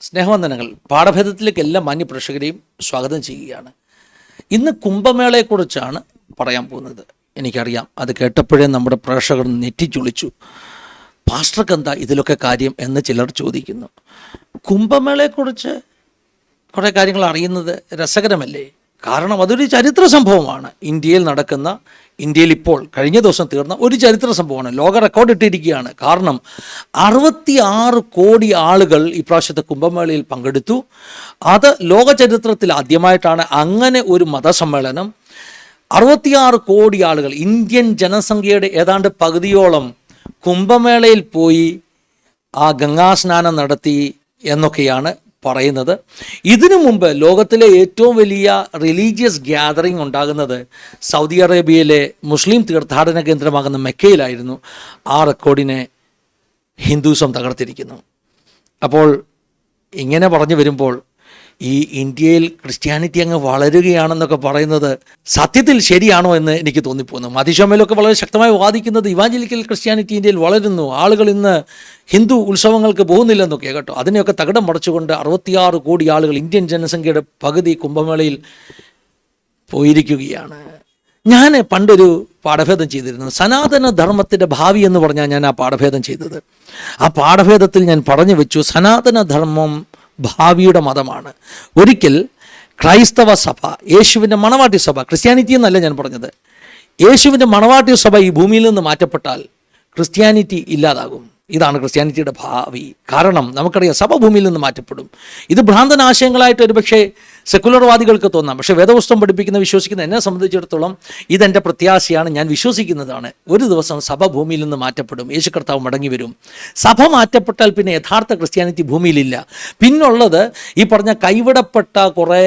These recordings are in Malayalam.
സ്നേഹവന്ദനങ്ങൾ. പാഠഭേദത്തിലേക്ക് എല്ലാ മാന്യപ്രേക്ഷകരെയും സ്വാഗതം ചെയ്യുകയാണ്. ഇന്ന് കുംഭമേളയെക്കുറിച്ചാണ് പറയാൻ പോകുന്നത്. എനിക്കറിയാം അത് കേട്ടപ്പോഴേ നമ്മുടെ പ്രേക്ഷകർ നെറ്റിച്ചൊളിച്ചു പാസ്റ്റർക്ക് എന്താ ഇതിലൊക്കെ കാര്യം? എന്ന് ചിലർ ചോദിക്കുന്നു. കുംഭമേളയെക്കുറിച്ച് കുറേ കാര്യങ്ങൾ അറിയുന്നത് രസകരമല്ലേ? കാരണം അതൊരു ചരിത്ര സംഭവമാണ്. ഇന്ത്യയിൽ നടക്കുന്ന ഇന്ത്യയിൽ ഇപ്പോൾ കഴിഞ്ഞ ദിവസം തീർന്ന ഒരു ചരിത്ര സംഭവമാണ്. ലോക റെക്കോർഡ് ഇട്ടിരിക്കുകയാണ്. കാരണം അറുപത്തി ആറ് കോടി ആളുകൾ ഇപ്രാവശ്യത്തെ കുംഭമേളയിൽ പങ്കെടുത്തു. അത് ലോക ചരിത്രത്തിൽ ആദ്യമായിട്ടാണ് അങ്ങനെ ഒരു മതസമ്മേളനം. അറുപത്തിയാറ് കോടി ആളുകൾ ഇന്ത്യൻ ജനസംഖ്യയുടെ ഏതാണ്ട് പകുതിയോളം കുംഭമേളയിൽ പോയി ആ ഗംഗാസ്നാനം നടത്തി എന്നൊക്കെയാണ് പറയുന്നത്. ഇതിനു മുമ്പ് ലോകത്തിലെ ഏറ്റവും വലിയ റിലീജിയസ് ഗ്യാതറിംഗ് ഉണ്ടാകുന്നത് സൗദി അറേബ്യയിലെ മുസ്ലിം തീർത്ഥാടന കേന്ദ്രമാകുന്ന മെക്കയിലായിരുന്നു. ആ റെക്കോർഡിനെ ഹിന്ദുസം തകർത്തിരിക്കുന്നു. അപ്പോൾ ഇങ്ങനെ പറഞ്ഞു വരുമ്പോൾ ഈ ഇന്ത്യയിൽ ക്രിസ്ത്യാനിറ്റി അങ്ങ് വളരുകയാണെന്നൊക്കെ പറയുന്നത് സത്യത്തിൽ ശരിയാണോ എന്ന് എനിക്ക് തോന്നിപ്പോകുന്നു. മതിശമയിലൊക്കെ വളരെ ശക്തമായി വാദിക്കുന്നത് ഇവാഞ്ചലിക്കൽ ക്രിസ്ത്യാനിറ്റി ഇന്ത്യയിൽ വളരുന്നു. ആളുകൾ ഇന്ന് ഹിന്ദു ഉത്സവങ്ങൾക്ക് പോകുന്നില്ലെന്നൊക്കെ കേട്ടോ. അതിനെയൊക്കെ തകിടം മടച്ചുകൊണ്ട് അറുപത്തിയാറ് കോടി ആളുകൾ ഇന്ത്യൻ ജനസംഖ്യയുടെ പകുതി കുംഭമേളയിൽ പോയിരിക്കുകയാണ്. ഞാൻ പണ്ടൊരു പാഠഭേദം ചെയ്തിരുന്നു. സനാതന ധർമ്മത്തിന്റെ ഭാവി എന്ന് പറഞ്ഞാൽ ഞാൻ ആ പാഠഭേദം ചെയ്തത്. ആ പാഠഭേദത്തിൽ ഞാൻ പറഞ്ഞു വെച്ചു സനാതന ധർമ്മം ഭാവിയുടെ മതമാണ്. ഒരിക്കൽ ക്രൈസ്തവ സഭ യേശുവിന്റെ മണവാട്ടി സഭ ക്രിസ്ത്യാനിറ്റി എന്നല്ല ഞാൻ പറഞ്ഞത്. യേശുവിന്റെ മണവാട്ടി സഭ ഈ ഭൂമിയിൽ നിന്ന് മാറ്റപ്പെട്ടാൽ ക്രിസ്ത്യാനിറ്റി ഇല്ലാതാകും. ഇതാണ് ക്രിസ്ത്യാനിറ്റിയുടെ ഭാവി. കാരണം നമുക്കറിയാം സഭ ഭൂമിയിൽ നിന്ന് മാറ്റപ്പെടും. ഇത് ഭ്രാന്തനാശയങ്ങളായിട്ട് ഒരുപക്ഷെ സെക്കുലർവാദികൾക്ക് തോന്നാം. പക്ഷേ വേദപുസ്തകം പഠിപ്പിക്കുന്ന വിശ്വസിക്കുന്ന എന്നെ സംബന്ധിച്ചിടത്തോളം ഇതെന്റെ പ്രത്യാശയാണ്. ഞാൻ വിശ്വസിക്കുന്നതാണ്. ഒരു ദിവസം സഭ ഭൂമിയിൽ നിന്ന് മാറ്റപ്പെടും. യേശു കർത്താവ് മടങ്ങി വരും. സഭ മാറ്റപ്പെട്ടാൽ പിന്നെ യഥാർത്ഥ ക്രിസ്ത്യാനിറ്റി ഭൂമിയിലില്ല. പിന്നുള്ളത് ഈ പറഞ്ഞ കൈവിടപ്പെട്ട കുറേ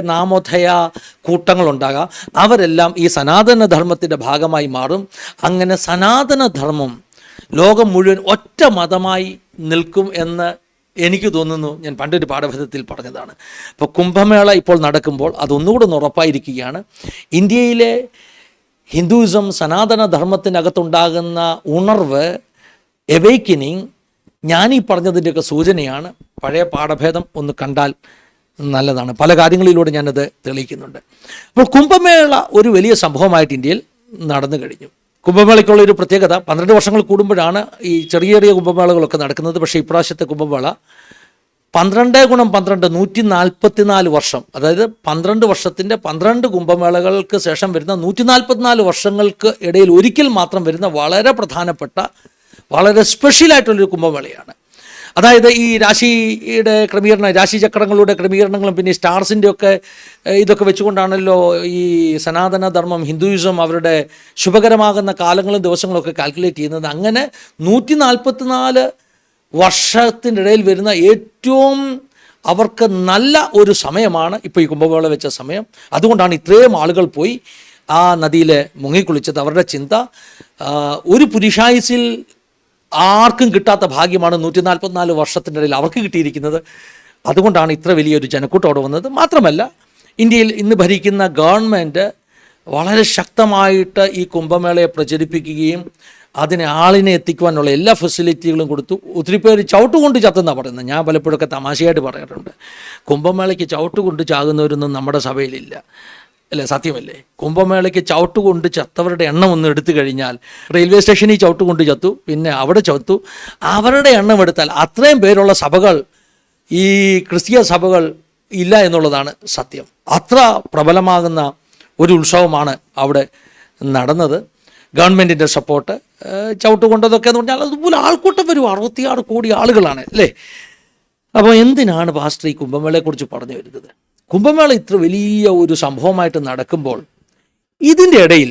നാമോധയ കൂട്ടങ്ങളുണ്ടാകാം. അവരെല്ലാം ഈ സനാതന ധർമ്മത്തിന്റെ ഭാഗമായി മാറും. അങ്ങനെ സനാതന ധർമ്മം ലോകം മുഴുവൻ ഒറ്റ മതമായി നിൽക്കും എന്ന് എനിക്ക് തോന്നുന്നു ഞാൻ പണ്ടൊരു പാഠഭേദത്തിൽ പറഞ്ഞതാണ്. അപ്പോൾ കുംഭമേള ഇപ്പോൾ നടക്കുമ്പോൾ അതൊന്നുകൂടെ ഒന്ന് ഉറപ്പായിരിക്കുകയാണ്. ഇന്ത്യയിലെ ഹിന്ദുയിസം സനാതന ധർമ്മത്തിനകത്തുണ്ടാകുന്ന ഉണർവ് എവൈക്കനിങ് ഈ പറഞ്ഞതിന്റെയൊക്കെ സൂചനയാണ്. പഴയ പാഠഭേദം ഒന്ന് കണ്ടാൽ നല്ലതാണ്. പല കാര്യങ്ങളിലൂടെ ഞാനത് തെളിയിക്കുന്നുണ്ട്. അപ്പോൾ കുംഭമേള ഒരു വലിയ സംഭവമായിട്ട് ഇന്ത്യയിൽ നടന്നു കഴിഞ്ഞു. കുംഭമേളയ്ക്കുള്ള ഒരു പ്രത്യേകത. പന്ത്രണ്ട് വർഷങ്ങൾ കൂടുമ്പോഴാണ് ഈ ചെറിയ ചെറിയ കുംഭമേളകളൊക്കെ നടക്കുന്നത്. പക്ഷേ ഇപ്രാവശ്യത്തെ കുംഭമേള പന്ത്രണ്ട് ഗുണം പന്ത്രണ്ട് നൂറ്റി നാൽപ്പത്തിനാല് വർഷം. അതായത് പന്ത്രണ്ട് വർഷത്തിന്റെ പന്ത്രണ്ട് കുംഭമേളകൾക്ക് ശേഷം വരുന്ന നൂറ്റി നാൽപ്പത്തിനാല് വർഷങ്ങൾക്ക് ഇടയിൽ ഒരിക്കൽ മാത്രം വരുന്ന വളരെ പ്രധാനപ്പെട്ട വളരെ സ്പെഷ്യലായിട്ടുള്ളൊരു കുംഭമേളയാണ്. അതായത് ഈ രാശിയുടെ ക്രമീകരണം രാശിചക്രങ്ങളുടെ ക്രമീകരണങ്ങളും പിന്നെ സ്റ്റാർസിന്റെ ഒക്കെ ഇതൊക്കെ വെച്ചുകൊണ്ടാണല്ലോ ഈ സനാതന ധർമ്മം ഹിന്ദുയിസം അവരുടെ ശുഭകരമാകുന്ന കാലങ്ങളും ദിവസങ്ങളും ഒക്കെ കാൽക്കുലേറ്റ് ചെയ്യുന്നത്. അങ്ങനെ നൂറ്റി നാൽപ്പത്തിനാല് വർഷത്തിന്റെ ഇടയിൽ വരുന്ന ഏറ്റവും അവർക്ക് നല്ല ഒരു സമയമാണ് ഇപ്പോൾ ഈ കുംഭമേള വെച്ച സമയം. അതുകൊണ്ടാണ് ഇത്രയും ആളുകൾ പോയി ആ നദിയിൽ മുങ്ങിക്കുളിച്ചത്. അവരുടെ ചിന്ത ഒരു പുരുഷായുസിൽ ആർക്കും കിട്ടാത്ത ഭാഗ്യമാണ് നൂറ്റി നാൽപ്പത്തിനാല് വർഷത്തിന്റെ ഇടയിൽ അവർക്ക് കിട്ടിയിരിക്കുന്നത്. അതുകൊണ്ടാണ് ഇത്ര വലിയൊരു ജനക്കൂട്ടം അവിടെ വന്നത്. മാത്രമല്ല ഇന്ത്യയിൽ ഇന്ന് ഭരിക്കുന്ന ഗവൺമെന്റ് വളരെ ശക്തമായിട്ട് ഈ കുംഭമേളയെ പ്രചരിപ്പിക്കുകയും അതിനെ ആളിനെ എത്തിക്കുവാനുള്ള എല്ലാ ഫെസിലിറ്റികളും കൊടുത്തു. ഒത്തിരി പേര് ചവിട്ടുകൊണ്ട് ചത്തെന്നാണ് പറയുന്നത്. ഞാൻ പലപ്പോഴൊക്കെ തമാശയായിട്ട് പറയാറുണ്ട്. കുംഭമേളയ്ക്ക് ചവിട്ടുകൊണ്ട് ചാകുന്നവരൊന്നും നമ്മുടെ സഭയിലില്ല. അല്ലേ സത്യമല്ലേ? കുംഭമേളയ്ക്ക് ചവിട്ടുകൊണ്ട് ചത്തവരുടെ എണ്ണം ഒന്ന് എടുത്തു കഴിഞ്ഞാൽ റെയിൽവേ സ്റ്റേഷനിൽ ചവിട്ടുകൊണ്ട് ചത്തു പിന്നെ അവിടെ ചത്തു. അവരുടെ എണ്ണം എടുത്താൽ അത്രയും പേരുള്ള സഭകൾ ഈ ക്രിസ്തീയ സഭകൾ ഇല്ല എന്നുള്ളതാണ് സത്യം. അത്ര പ്രബലമാകുന്ന ഒരു ഉത്സവമാണ് അവിടെ നടന്നത്. ഗവൺമെന്റിന്റെ സപ്പോർട്ട് ചവിട്ടുകൊണ്ടതൊക്കെ എന്ന് പറഞ്ഞാൽ അതുപോലെ ആൾക്കൂട്ടം വരും. അറുപത്തിയാറ് കോടി ആളുകളാണ് അല്ലേ? അപ്പോൾ എന്തിനാണ് പാസ്റ്റർ ഈ കുംഭമേളയെക്കുറിച്ച് പറഞ്ഞു വരുന്നത്? കുംഭമേള ഇത്ര വലിയ ഒരു സംഭവമായിട്ട് നടക്കുമ്പോൾ ഇതിന്റെ ഇടയിൽ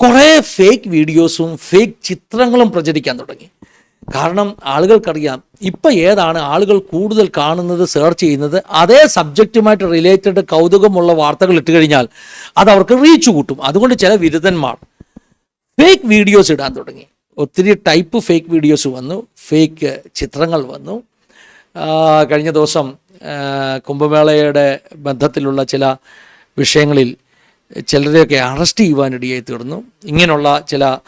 കുറേ ഫേക്ക് വീഡിയോസും ഫേക്ക് ചിത്രങ്ങളും പ്രചരിക്കാൻ തുടങ്ങി. കാരണം ആളുകൾക്കറിയാം ഇപ്പം ഏതാണ് ആളുകൾ കൂടുതൽ കാണുന്നത് സെർച്ച് ചെയ്യുന്നത്? അതേ സബ്ജക്റ്റുമായിട്ട് റിലേറ്റഡ് കൗതുകമുള്ള വാർത്തകൾ ഇട്ട് കഴിഞ്ഞാൽ അത് അവർക്ക് റീച്ച് കൂട്ടും. അതുകൊണ്ട് ചില വിരുദ്ധന്മാർ ഫേക്ക് വീഡിയോസ് ഇടാൻ തുടങ്ങി. ഒത്തിരി ടൈപ്പ് ഫേക്ക് വീഡിയോസ് വന്നു ഫേക്ക് ചിത്രങ്ങൾ വന്നു. കഴിഞ്ഞ ദിവസം കുംഭമേളയുടെ ബന്ധത്തിലുള്ള ചില വിഷയങ്ങളിൽ ചിലരെയൊക്കെ അറസ്റ്റ് ചെയ്യുവാനിടയായി തീർന്നു. ഇങ്ങനെയുള്ള ചില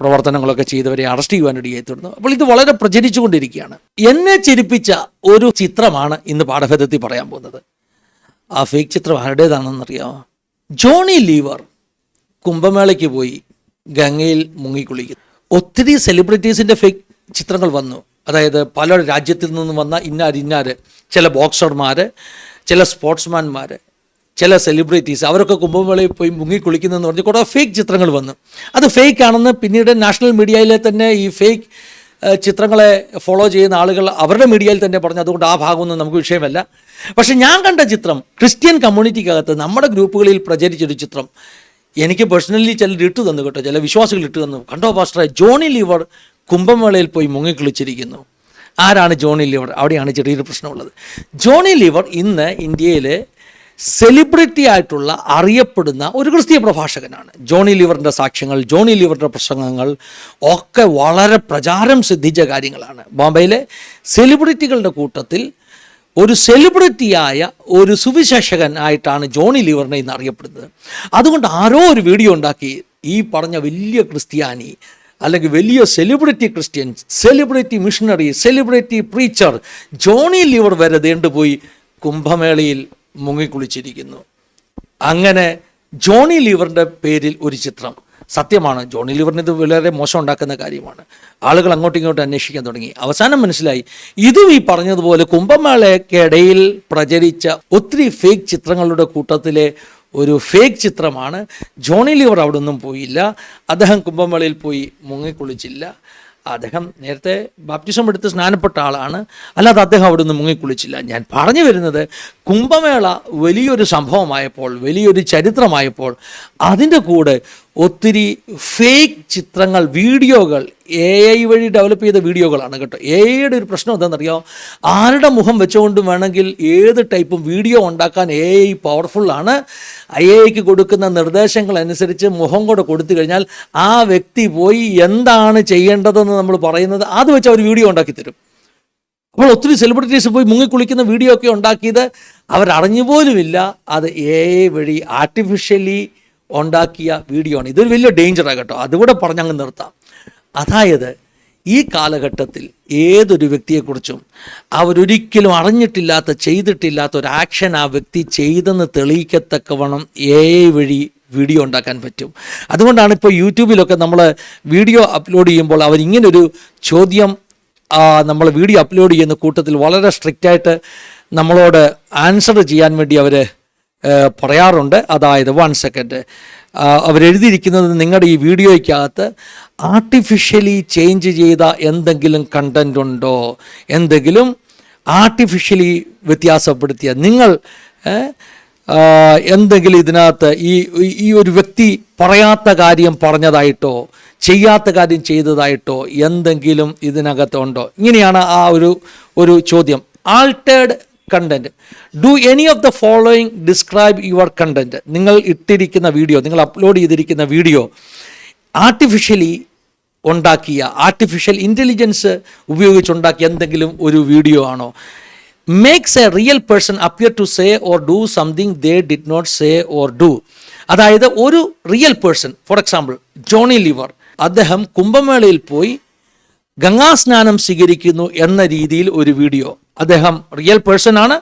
പ്രവർത്തനങ്ങളൊക്കെ ചെയ്തവരെ അറസ്റ്റ് ചെയ്യുവാനിടയായി തീർന്നു. അപ്പോൾ ഇത് വളരെ പ്രചരിച്ചുകൊണ്ടിരിക്കുകയാണ്. എന്നെ ചിരിപ്പിച്ച ഒരു ചിത്രമാണ് ഇന്ന് പാഠഭേദത്തിൽ പറയാൻ പോകുന്നത്. ആ ഫേക്ക് ചിത്രം ആരുടേതാണെന്നറിയാമോ ജോണി ലീവർ കുംഭമേളയ്ക്ക് പോയി ഗംഗയിൽ മുങ്ങിക്കുളിക്കുന്നു. ഒത്തിരി സെലിബ്രിറ്റീസിന്റെ ഫേക്ക് ചിത്രങ്ങൾ വന്നു. അതായത് പല രാജ്യത്തിൽ നിന്ന് വന്ന ഇന്നാർ ഇന്നാർ ചില ബോക്സർമാർ ചില സ്പോർട്സ്മാൻമാർ ചില സെലിബ്രിറ്റീസ് അവരൊക്കെ കുംഭമേളയിൽ പോയി മുങ്ങി കുളിക്കുന്നതെന്ന് പറഞ്ഞ് കുറേ ഫേക്ക് ചിത്രങ്ങൾ വന്നു. അത് ഫേക്ക് ആണെന്ന് പിന്നീട് നാഷണൽ മീഡിയയിലെ തന്നെ ഈ ഫേക്ക് ചിത്രങ്ങളെ ഫോളോ ചെയ്യുന്ന ആളുകൾ അവരുടെ മീഡിയയിൽ തന്നെ പറഞ്ഞു അതുകൊണ്ട് ആ ഭാഗമൊന്നും നമുക്ക് വിഷയമല്ല. പക്ഷേ ഞാൻ കണ്ട ചിത്രം ക്രിസ്ത്യൻ കമ്മ്യൂണിറ്റിക്കകത്ത് നമ്മുടെ ഗ്രൂപ്പുകളിൽ പ്രചരിച്ചൊരു ചിത്രം എനിക്ക് പേഴ്സണലി ചിലർ ഇട്ട് തന്നു കേട്ടോ ചില വിശ്വാസികൾ ഇട്ട് തന്നു. കണ്ടോ പാസ്റ്ററെ? ജോണി ലിവർ കുംഭമേളയിൽ പോയി മുങ്ങിക്കുളിച്ചിരിക്കുന്നു ആരാണ് ജോണി ലിവർ? അവിടെയാണ് ചെറിയൊരു പ്രശ്നമുള്ളത്. ജോണി ലിവർ ഇന്ന് ഇന്ത്യയിൽ സെലിബ്രിറ്റി ആയിട്ടുള്ള അറിയപ്പെടുന്ന ഒരു ക്രിസ്തീയ പ്രഭാഷകനാണ്. ജോണി ലിവറിന്റെ സാക്ഷ്യങ്ങൾ ജോണി ലിവറിന്റെ പ്രസംഗങ്ങൾ ഒക്കെ വളരെ പ്രചാരം സിദ്ധിച്ച കാര്യങ്ങളാണ്. ബോംബെയിലെ സെലിബ്രിറ്റികളുടെ കൂട്ടത്തിൽ ഒരു സെലിബ്രിറ്റിയായ ഒരു സുവിശേഷകൻ ആയിട്ടാണ് ജോണി ലിവറിനെ ഇന്ന് അറിയപ്പെടുന്നത്. അതുകൊണ്ട് ആരോ ഒരു വീഡിയോ ഉണ്ടാക്കി ഈ പറഞ്ഞ വലിയ ക്രിസ്ത്യാനി അല്ലെങ്കിൽ വലിയ celebrity Christian celebrity missionary celebrity preacher Johnny Lever വരെ ദേണ്ടുപോയി കുംഭമേളയിൽ മുങ്ങിക്കുളിച്ചിരിക്കുന്നു. അങ്ങനെ ജോണി ലിവറിന്റെ പേരിൽ ഒരു ചിത്രം. സത്യമാണ് ജോണി ലിവറിന് ഇത് വളരെ മോശം ഉണ്ടാക്കുന്ന കാര്യമാണ്. ആളുകൾ അങ്ങോട്ടും ഇങ്ങോട്ടും അന്വേഷിക്കാൻ തുടങ്ങി. അവസാനം മനസ്സിലായി ഇതും ഈ പറഞ്ഞതുപോലെ കുംഭമേളയ്ക്കിടയിൽ പ്രചരിച്ച ഒത്തിരി ഫേക്ക് ചിത്രങ്ങളുടെ കൂട്ടത്തിലെ ഒരു ഫേക്ക് ചിത്രമാണ്. ജോണി ലിവർ അവിടെ ഒന്നും പോയില്ല. അദ്ദേഹം കുംഭമേളയിൽ പോയി മുങ്ങിക്കുളിച്ചില്ല. അദ്ദേഹം നേരത്തെ ബാപ്റ്റിസം എടുത്ത് സ്നാനപ്പെട്ട ആളാണ്. അല്ലാതെ അദ്ദേഹം അവിടെ നിന്ന് മുങ്ങിക്കുളിച്ചില്ല. ഞാൻ പറഞ്ഞു വരുന്നത് കുംഭമേള വലിയൊരു സംഭവമായപ്പോൾ വലിയൊരു ചരിത്രമായപ്പോൾ അതിന്റെ കൂടെ ഒത്തിരി ഫേക്ക് ചിത്രങ്ങൾ വീഡിയോകൾ എ ഐ വഴി ഡെവലപ്പ് ചെയ്ത വീഡിയോകളാണ് കേട്ടോ. എ ഐയുടെ ഒരു പ്രശ്നം എന്താണെന്നറിയോ? ആരുടെ മുഖം വെച്ചുകൊണ്ട് വേണമെങ്കിൽ ഏത് ടൈപ്പും വീഡിയോ ഉണ്ടാക്കാൻ എ ഐ പവർഫുള്ളാണ് ഐ ഐക്ക് കൊടുക്കുന്ന നിർദ്ദേശങ്ങൾ അനുസരിച്ച് മുഖം കൂടെ കൊടുത്തു കഴിഞ്ഞാൽ ആ വ്യക്തി പോയി എന്താണ് ചെയ്യേണ്ടതെന്ന് നമ്മൾ പറയുന്നത് അത് വെച്ച് അവർ വീഡിയോ ഉണ്ടാക്കി തരും. അപ്പോൾ ഒത്തിരി സെലിബ്രിറ്റീസ് പോയി മുങ്ങിക്കുളിക്കുന്ന വീഡിയോ ഒക്കെ ഉണ്ടാക്കിയത് അവരറിഞ്ഞു പോലുമില്ല അത് എ ഐ വഴി ആർട്ടിഫിഷ്യലി ഉണ്ടാക്കിയ വീഡിയോ ആണ്. ഇതൊരു വലിയ ഡേഞ്ചറാണ് കേട്ടോ. അതുകൂടെ പറഞ്ഞങ്ങ് നിർത്താം. അതായത് ഈ കാലഘട്ടത്തിൽ ഏതൊരു വ്യക്തിയെക്കുറിച്ചും അവരൊരിക്കലും അറിഞ്ഞിട്ടില്ലാത്ത ചെയ്തിട്ടില്ലാത്ത ഒരു ആക്ഷൻ ആ വ്യക്തി ചെയ്തെന്ന് തെളിയിക്കത്തക്കവണ്ണം എ ഐ വഴി വീഡിയോ ഉണ്ടാക്കാൻ പറ്റും. അതുകൊണ്ടാണ് ഇപ്പോൾ യൂട്യൂബിലൊക്കെ നമ്മൾ വീഡിയോ അപ്ലോഡ് ചെയ്യുമ്പോൾ അവരിങ്ങനൊരു ചോദ്യം നമ്മൾ വീഡിയോ അപ്ലോഡ് ചെയ്യുന്ന കൂട്ടത്തിൽ വളരെ സ്ട്രിക്റ്റായിട്ട് നമ്മളോട് ആൻസർ ചെയ്യാൻ വേണ്ടി അവർ പറയാറുണ്ട്. അതായത് വൺ സെക്കൻഡ് അവരെഴുതിയിരിക്കുന്നത് നിങ്ങളുടെ ഈ വീഡിയോയ്ക്കകത്ത് ആർട്ടിഫിഷ്യലി ചേഞ്ച് ചെയ്ത എന്തെങ്കിലും കണ്ടന്റ് ഉണ്ടോ? എന്തെങ്കിലും ആർട്ടിഫിഷ്യലി വ്യത്യാസപ്പെടുത്തിയ നിങ്ങൾ എന്തെങ്കിലും ഇതിനകത്ത് ഈ ഈ ഒരു വ്യക്തി പറയാത്ത കാര്യം പറഞ്ഞതായിട്ടോ ചെയ്യാത്ത കാര്യം ചെയ്തതായിട്ടോ എന്തെങ്കിലും ഇതിനകത്തുണ്ടോ ഇങ്ങനെയാണ് ആ ഒരു ഒരു ചോദ്യം. Altered content do any of the following describe your content നിങ്ങൾ ഇട്ടിരിക്കുന്ന വീഡിയോ നിങ്ങൾ അപ്ലോഡ് ചെയ്തിരിക്കുന്ന വീഡിയോ ആർട്ടിഫിഷ്യലി ഉണ്ടാക്കിയ ആർട്ടിഫിഷ്യൽ ഇന്റലിജൻസ് ഉപയോഗിച്ചുണ്ടാക്കിയ എന്തെങ്കിലും ഒരു വീഡിയോ ആണോ? Makes a real person appear to say or do something they did not say or do അതായത് ഒരു real person for example Johnny Lever അദ്ദേഹം കുംഭമേളയിൽ പോയി ഗംഗാസ്നാനം സ്വീകരിക്കുന്നു എന്ന രീതിയിൽ ഒരു വീഡിയോ. അദ്ദേഹം റിയൽ പേഴ്സൺ ആണ്.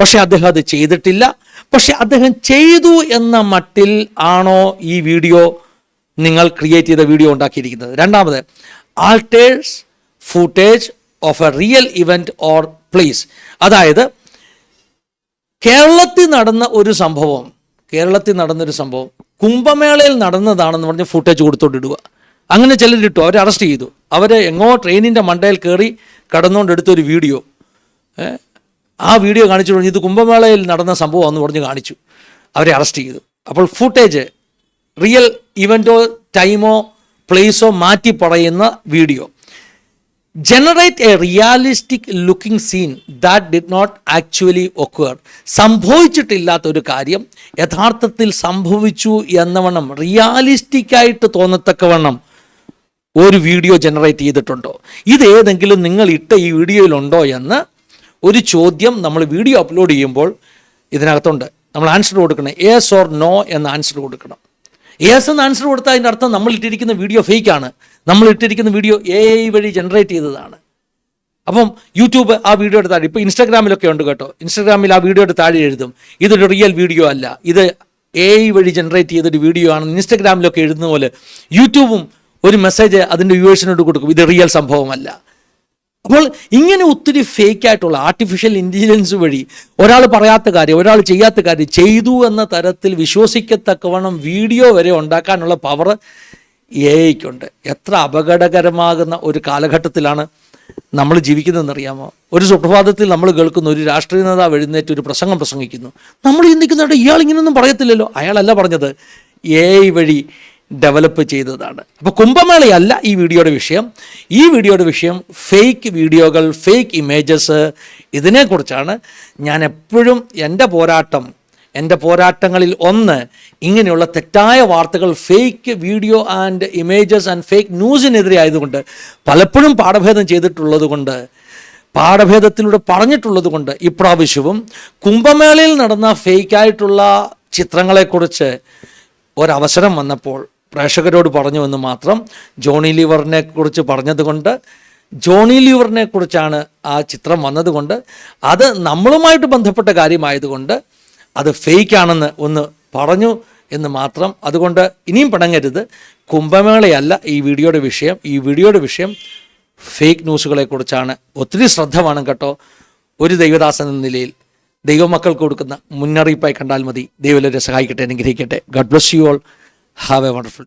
പക്ഷെ അദ്ദേഹം അത് ചെയ്തിട്ടില്ല. പക്ഷെ അദ്ദേഹം ചെയ്തു എന്ന മട്ടിൽ ആണോ ഈ വീഡിയോ നിങ്ങൾ ക്രിയേറ്റ് ചെയ്ത വീഡിയോ ഉണ്ടാക്കിയിരിക്കുന്നത്? രണ്ടാമത് alters footage of a real event or place അതായത് കേരളത്തിൽ നടന്ന ഒരു സംഭവം കേരളത്തിൽ നടന്നൊരു സംഭവം കുംഭമേളയിൽ നടന്നതാണെന്ന് പറഞ്ഞ് ഫുട്ടേജ് കൊടുത്തോണ്ടിടുക. അങ്ങനെ ചിലരിട്ടു അവരെ അറസ്റ്റ് ചെയ്തു. അവരെ എങ്ങോ ട്രെയിനിന്റെ മണ്ടയിൽ കയറി കടന്നുകൊണ്ട് എടുത്തൊരു വീഡിയോ. ആ വീഡിയോ കാണിച്ചു പറഞ്ഞു ഇത് കുംഭമേളയിൽ നടന്ന സംഭവം എന്ന് പറഞ്ഞ് കാണിച്ചു. അവരെ അറസ്റ്റ് ചെയ്തു. അപ്പോൾ ഫുട്ടേജ് റിയൽ ഇവന്റോ ടൈമോ പ്ലേസോ മാറ്റി പറയുന്ന video. Generate a realistic looking scene that did not actually occur സംഭവിച്ചിട്ടില്ലാത്ത ഒരു കാര്യം യഥാർത്ഥത്തിൽ സംഭവിച്ചു എന്നവണ്ണം റിയാലിസ്റ്റിക് ആയിട്ട് തോന്നത്തക്കവണ്ണം ഒരു വീഡിയോ ജനറേറ്റ് ചെയ്തിട്ടുണ്ടോ? ഇത് ഏതെങ്കിലും നിങ്ങൾ ഇട്ട ഈ വീഡിയോയിലുണ്ടോ എന്ന് ഒരു ചോദ്യം നമ്മൾ വീഡിയോ അപ്ലോഡ് ചെയ്യുമ്പോൾ ഇതിനകത്തുണ്ട്. നമ്മൾ ആൻസർ കൊടുക്കണം. യെസ് ഓർ നോ എന്ന ആൻസർ കൊടുക്കണം. യെസ് എന്ന് ആൻസർ കൊടുത്താൽ അതിന്റെ അർത്ഥം നമ്മൾ ഇട്ടിരിക്കുന്ന വീഡിയോ ഫേക്കാണ് നമ്മൾ ഇട്ടിരിക്കുന്ന വീഡിയോ എ ഐ വഴി ജനറേറ്റ് ചെയ്തതാണ്. അപ്പം യൂട്യൂബ് ആ വീഡിയോയുടെ താഴെ ഇപ്പോൾ ഇൻസ്റ്റാഗ്രാമിലൊക്കെ ഉണ്ട് കേട്ടോ. ഇൻസ്റ്റാഗ്രാമിൽ ആ വീഡിയോയുടെ താഴെ എഴുതും. ഇതൊരു റിയൽ വീഡിയോ അല്ല. ഇത് എ ഐ വഴി ജനറേറ്റ് ചെയ്തൊരു വീഡിയോ ആണ് ഇൻസ്റ്റാഗ്രാമിലൊക്കെ എഴുതുന്ന പോലെ യൂട്യൂബും ഒരു മെസ്സേജ് അതിന്റെ വ്യൂവേഴ്സിനോട് കൊടുക്കും ഇത് റിയൽ സംഭവമല്ല. അപ്പോൾ ഇങ്ങനെ ഒത്തിരി ഫേക്കായിട്ടുള്ള ആർട്ടിഫിഷ്യൽ ഇന്റലിജൻസ് വഴി ഒരാൾ പറയാത്ത കാര്യം ഒരാൾ ചെയ്യാത്ത കാര്യം ചെയ്തു എന്ന തരത്തിൽ വിശ്വസിക്കത്തക്കവണ്ണം വീഡിയോ വരെ ഉണ്ടാക്കാനുള്ള പവർ എ ഐക്കുണ്ട് എത്ര അപകടകരമാകുന്ന ഒരു കാലഘട്ടത്തിലാണ് നമ്മൾ ജീവിക്കുന്നതെന്നറിയാമോ? ഒരു സുപ്രഭാതത്തിൽ നമ്മൾ കേൾക്കുന്ന ഒരു രാഷ്ട്രീയ നേതാവ് എഴുന്നേറ്റ് ഒരു പ്രസംഗം പ്രസംഗിക്കുന്നു. നമ്മൾ ചിന്തിക്കുന്നുണ്ട് ഇയാൾ ഇങ്ങനെയൊന്നും പറയത്തില്ലല്ലോ. അയാളല്ല പറഞ്ഞത് എ വഴി ഡെവലപ്പ് ചെയ്തതാണ്. അപ്പോൾ കുംഭമേളയല്ല ഈ വീഡിയോയുടെ വിഷയം. ഈ വീഡിയോയുടെ വിഷയം ഫേക്ക് വീഡിയോകൾ ഫേക്ക് ഇമേജസ് ഇതിനെക്കുറിച്ചാണ് ഞാൻ എപ്പോഴും എന്റെ പോരാട്ടം എന്റെ പോരാട്ടങ്ങളിൽ ഒന്ന് ഇങ്ങനെയുള്ള തെറ്റായ വാർത്തകൾ fake video and images and fake ന്യൂസിനെതിരെ ആയതുകൊണ്ട് പലപ്പോഴും പാഠഭേദം ചെയ്തിട്ടുള്ളത് കൊണ്ട് പാഠഭേദത്തിലൂടെ പറഞ്ഞിട്ടുള്ളത് കൊണ്ട് ഇപ്രാവശ്യവും കുംഭമേളയിൽ നടന്ന ഫേക്കായിട്ടുള്ള ചിത്രങ്ങളെക്കുറിച്ച് ഒരവസരം വന്നപ്പോൾ പ്രേക്ഷകരോട് പറഞ്ഞു എന്ന് മാത്രം ജോണി ലിവറിനെ കുറിച്ച് പറഞ്ഞതുകൊണ്ട് ജോണി ലിവറിനെ കുറിച്ചാണ് ആ ചിത്രം വന്നതുകൊണ്ട് അത് നമ്മളുമായിട്ട് ബന്ധപ്പെട്ട കാര്യമായതുകൊണ്ട് അത് ഫേക്ക് ആണെന്ന് ഒന്ന് പറഞ്ഞു എന്ന് മാത്രം. അതുകൊണ്ട് ഇനിയും പിണങ്ങരുത്. കുംഭമേളയല്ല ഈ വീഡിയോയുടെ വിഷയം. ഈ വീഡിയോയുടെ വിഷയം ഫേക്ക് ന്യൂസുകളെക്കുറിച്ചാണ് ഒത്തിരി ശ്രദ്ധ വേണം കേട്ടോ. ഒരു ദൈവദാസൻ എന്ന നിലയിൽ ദൈവമക്കൾക്ക് കൊടുക്കുന്ന മുന്നറിയിപ്പായി കണ്ടാൽ മതി. ദൈവലരെ സഹായിക്കട്ടെ അനുഗ്രഹിക്കട്ടെ. God bless you all have a wonderful